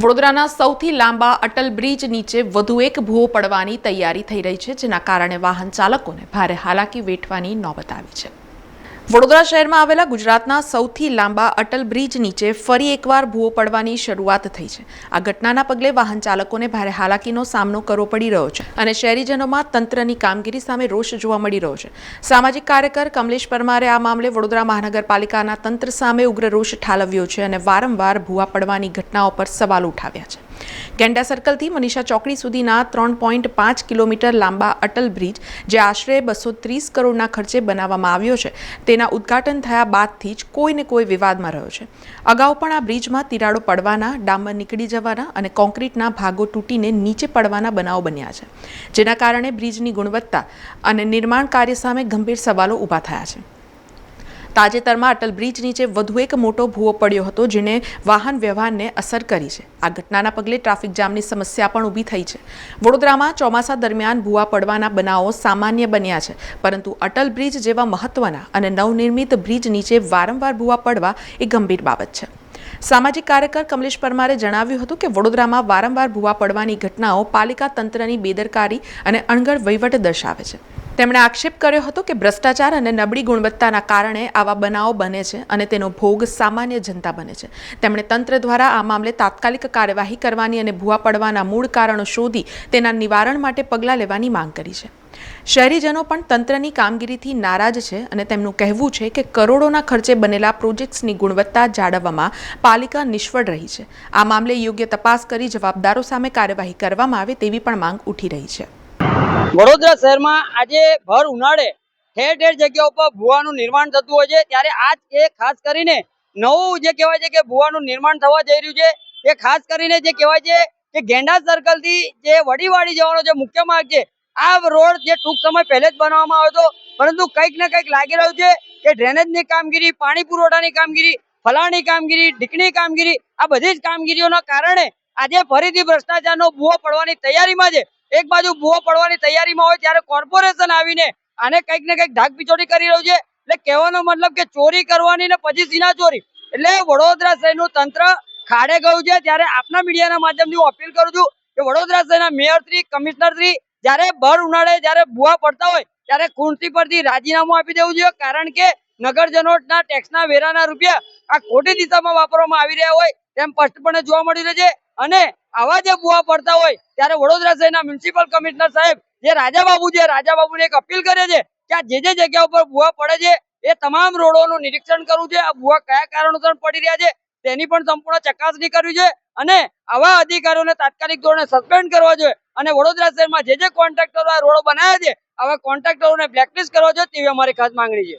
વડોદરાના સૌથી લાંબા અટલ બ્રિજ નીચે વધુ એક ભૂવો પડવાની તૈયારી થઈ રહી છે, જેના કારણે વાહન ચાલકોને ભારે હાલાકી વેઠવાની નોબત આવી છે. વડોદરા શહેરમાં આવેલા ગુજરાતના સૌથી લાંબા અટલ બ્રિજ નીચે ફરી એકવાર ભૂવો પડવાની શરૂઆત થઈ છે. આ ઘટનાના પગલે વાહન ચાલકોને ભારે હાલાકીનો સામનો કરવો પડી રહ્યો છે અને શહેરીજનોમાં તંત્રની કામગીરી સામે રોષ જોવા મળી રહ્યો છે. સામાજિક કાર્યકર કમલેશ પરમારે આ મામલે વડોદરા મહાનગરપાલિકાના તંત્ર સામે ઉગ્ર રોષ ઠાલવ્યો છે અને વારંવાર ભૂવા પડવાની ઘટનાઓ પર સવાલ ઉઠાવ્યા છે. ગેંડા સર્કલથી મનીષા ચોકડી સુધીના ત્રણ પોઈન્ટ પાંચ કિલોમીટર લાંબા અટલ બ્રિજ, જે આશરે બસો ત્રીસ કરોડના ખર્ચે બનાવવામાં આવ્યો છે, તેના ઉદ્ઘાટન થયા બાદથી જ કોઈને કોઈ વિવાદમાં રહ્યો છે. અગાઉ પણ આ બ્રિજમાં તિરાડો પડવાના, ડામર નીકળી જવાના અને કોન્ક્રીટના ભાગો તૂટીને નીચે પડવાના બનાવો બન્યા છે, જેના કારણે બ્રિજની ગુણવત્તા અને નિર્માણ કાર્ય સામે ગંભીર સવાલો ઊભા થયા છે. તાજેતરમાં અટલ બ્રિજ નીચે વધુ એક મોટો ભૂવો પડ્યો હતો જેને વાહન વ્યવહારને અસર કરી છે. આ ઘટનાના પગલે ટ્રાફિક જામની સમસ્યા પણ ઊભી થઈ છે. વડોદરામાં ચોમાસા દરમિયાન ભૂવા પડવાના બનાવો સામાન્ય બન્યા છે. પરંતુ અટલ બ્રિજ જેવા મહત્વના અને નવનિર્મિત બ્રિજ નીચે વારંવાર ભૂવા પડવા એ ગંભીર બાબત છે. સામાજિક કાર્યકર કમલેશ પરમારે જણાવ્યું હતું કે વડોદરામાં વારંવાર ભૂવા પડવાની ઘટનાઓ પાલિકા તંત્રની બેદરકારી અને અણઘડ વહીવટ દર્શાવે છે. તેમણે આક્ષેપ કર્યો હતો કે ભ્રષ્ટાચાર અને નબળી ગુણવત્તાના કારણે આવા બનાવો બને છે અને તેનો ભોગ સામાન્ય જનતા બને છે. તેમણે તંત્ર દ્વારા આ મામલે તાત્કાલિક કાર્યવાહી કરવાની અને ભૂવા પડવાના મૂળ કારણો શોધી તેના નિવારણ માટે પગલાં લેવાની માંગ કરી છે. શહેરીજનો પણ તંત્રની કામગીરીથી નારાજ છે અને તેમનું કહેવું છે કે કરોડોના ખર્ચે બનેલા પ્રોજેક્ટ્સની ગુણવત્તા જાળવવામાં પાલિકા નિષ્ફળ રહી છે. આ મામલે યોગ્ય તપાસ કરી જવાબદારો સામે કાર્યવાહી કરવામાં આવે તેવી પણ માંગ ઉઠી રહી છે. વડોદરા શહેરમાં આજે ભર ઉનાળે ઠેર ઠેર જગ્યાઓ પર ભૂવાનું નિર્માણ થતું હોય છે. ત્યારે આજ એ ખાસ કરીને નવું જે કહેવાય છે કે ભૂવાનું નિર્માણ થવા જઈ રહ્યું છે, એ ખાસ કરીને જે કહેવાય છે કે ગેંડા સર્કલથી જે વડીવાડી જવાનો જે મુખ્ય માર્ગ છે, આ રોડ જે ટૂંક સમય પહેલે જ બનાવવામાં આવ્યો હતો. પરંતુ કંઈક ને કંઈક લાગી રહ્યું છે કે ડ્રેનેજની કામગીરી, પાણી પુરવઠાની કામગીરી, ફલાણી કામગીરી ઢીકની કામગીરી, આ બધી જ કામગીરીઓના કારણે આજે ફરીથી ભ્રષ્ટાચારનો ભૂવો પડવાની તૈયારીમાં છે. એક બાજુ ભૂવો પડવાની તૈયારીમાં હોય ત્યારે કોર્પોરેશન આવીને આને કંઈક ને કંઈક ઢાક કરી રહ્યું છે. એટલે કહેવાનો મતલબ કે ચોરી કરવાની ને પછી સીના ચોરી. એટલે વડોદરા શહેરનું તંત્ર ખાડે ગયું છે. ત્યારે આપના મીડિયાના માધ્યમથી હું અપીલ કરું છું કે વડોદરા શહેરના મેયર શ્રી, કમિશનર શ્રી, જ્યારે ભર ઉનાળે, જ્યારે ભૂવા પડતા હોય, ત્યારે ખુરશી પરથી રાજીનામું આપી દેવું જોઈએ. કારણ કે નગરજનોના ટેક્સના વેરાના રૂપિયા આ ખોટી દિશામાં વાપરવામાં આવી રહ્યા હોય, તેમ સ્પષ્ટપણે જોવા મળી રહ્યું છે. અને આવા જે ભૂવા પડતા હોય, ત્યારે વડોદરા શહેરના મ્યુનિસિપલ કમિશનર સાહેબ, જે રાજાબાબુ છે રાજાબાબુને એક અપીલ કરે છે કે આ જે જે જગ્યા ઉપર ભૂવા પડે છે, એ તમામ રોડોનું નિરીક્ષણ કરવું છે. આ ભૂવા કયા કારણોસર પડી રહ્યા છે, તેની પણ સંપૂર્ણ ચકાસણી કરવી છે અને આવા અધિકારીઓને તાત્કાલિક ધોરણે સસ્પેન્ડ કરવા જોઈએ અને વડોદરા શહેરમાં જે જે કોન્ટ્રાક્ટરો આ રોડો બનાવ્યા છે, આવા કોન્ટ્રાક્ટરોને બ્લેકલિસ્ટ કરવા જોઈએ તેવી અમારી ખાસ માંગણી છે.